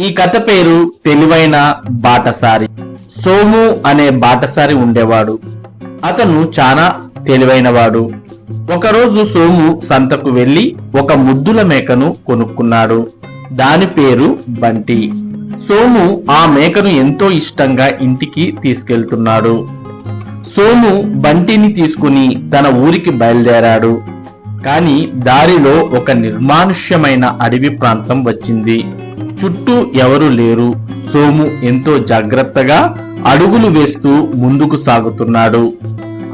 ఈ కథ పేరు తెలివైన బాటసారి. సోము అనే బాటసారి ఉండేవాడు. అతను చాలా తెలివైనవాడు. ఒకరోజు సోము సంతకు వెళ్ళి ఒక ముద్దుల మేకను కొనుక్కున్నాడు. దాని పేరు బంటి. సోము ఆ మేకను ఎంతో ఇష్టంగా ఇంటికి తీసుకెళ్తున్నాడు. సోము బంటిని తీసుకుని తన ఊరికి బయలుదేరాడు. కాని దారిలో ఒక నిర్మానుష్యమైన అడవి ప్రాంతం వచ్చింది. చుట్టూ ఎవరు లేరు. సోము ఎంతో జాగ్రత్తగా అడుగులు వేస్తూ ముందుకు సాగుతున్నాడు.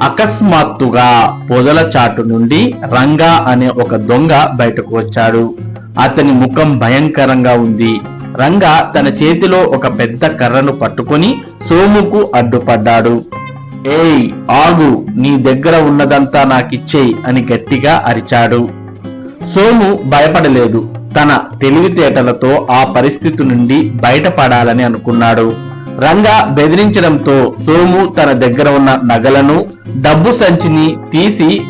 అకస్మాత్తుగా పొదల చాటు నుండి రంగా అనే ఒక దొంగ బయటకు వచ్చాడు. అతని ముఖం భయంకరంగా ఉంది. రంగా తన చేతిలో ఒక పెద్ద కర్రను పట్టుకొని సోముకు అడ్డుపడ్డాడు. ఏయ్ ఆగు నీ దగ్గర ఉన్నదంతా నాకిచ్చేయ్ అని గట్టిగా అరిచాడు. సోము భయపడలేదు. తన తెలివితేటలతో ఆ పరిస్థితి నుండి బయటపడాలని అనుకున్నాడు. రంగా బెదిరించడంతో సోము తన దగ్గర ఉన్న నగలను డబ్బు సంచిని తీసి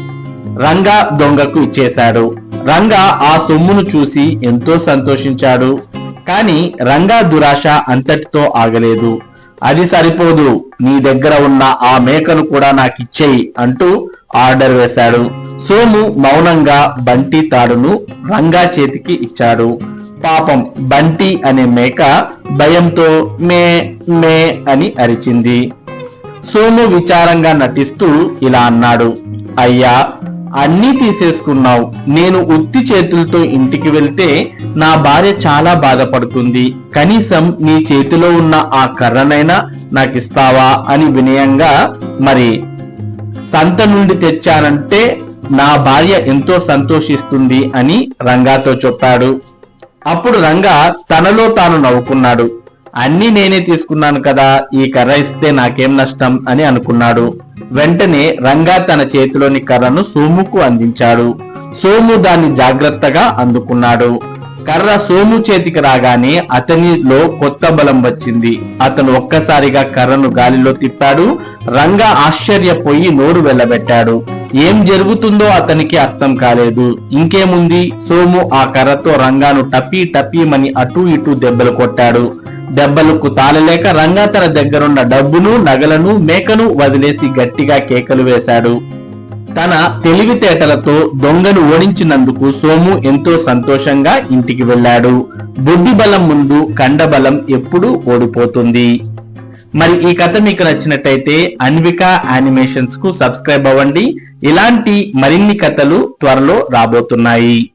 రంగా దొంగకు ఇచ్చేశాడు. రంగా ఆ సొమ్మును చూసి ఎంతో సంతోషించాడు. కాని రంగా దురాశ అంతటితో ఆగలేదు. అది సరిపోదు నీ దగ్గర ఉన్న ఆ మేకను కూడా నాకిచ్చేయి అంటూ ఆర్డర్ వేశాడు. సోము మౌనంగా బంటి తాడును రంగా చేతికి ఇచ్చాడు. పాపం బంటి అనే మేక భయంతో మే మే అని అరిచింది. సోము విచారంగా నటిస్తూ ఇలా అన్నాడు అయ్యా అన్నీ తీసేసుకున్నావు. నేను ఉత్తి చేతులతో ఇంటికి వెళ్తే నా భార్య చాలా బాధపడుతుంది. కనీసం నీ చేతిలో ఉన్న ఆ కర్రనైనా నాకిస్తావా? అని వినయంగా మరి సంత నుండి తెచ్చానంటే నా భార్య ఎంతో సంతోషిస్తుంది అని రంగాతో చెప్పాడు. అప్పుడు రంగా తనలో తాను నవ్వుకున్నాడు. అన్ని నేనే తీసుకున్నాను కదా ఈ కర్ర ఇస్తే నాకేం నష్టం అని అనుకున్నాడు. వెంటనే రంగా తన చేతిలోని కర్రను సోముకు అందించాడు. సోము దాన్ని జాగ్రత్తగా అందుకున్నాడు. కర్ర సోము చేతికి రాగానే అతనిలో కొత్త బలం వచ్చింది. అతను ఒక్కసారిగా కర్రను గాలిలో తిప్పాడు. రంగా ఆశ్చర్యపోయి నోరు వెళ్ళబెట్టాడు ఏం జరుగుతుందో అతనికి అర్థం కాలేదు. ఇంకేముంది? సోము ఆ కర్రతో రంగాను టపీ టపీమని అటూ ఇటూ దెబ్బలు కొట్టాడు. దెబ్బలకు తాళలేక రంగా తన దగ్గరున్న డబ్బును నగలను మేకను వదిలేసి గట్టిగా కేకలు వేశాడు. తన తెలివితేటలతో దొంగను ఓడించినందుకు సోము ఎంతో సంతోషంగా ఇంటికి వెళ్ళాడు. బుద్ధి బలం ముందు కండబలం ఎప్పుడూ ఓడిపోతుంది. మరి ఈ కథ మీకు నచ్చినట్టయితే అన్విక యానిమేషన్స్కు సబ్స్క్రైబ్ అవ్వండి. ఇలాంటి మరిన్ని కథలు త్వరలో రాబోతున్నాయి.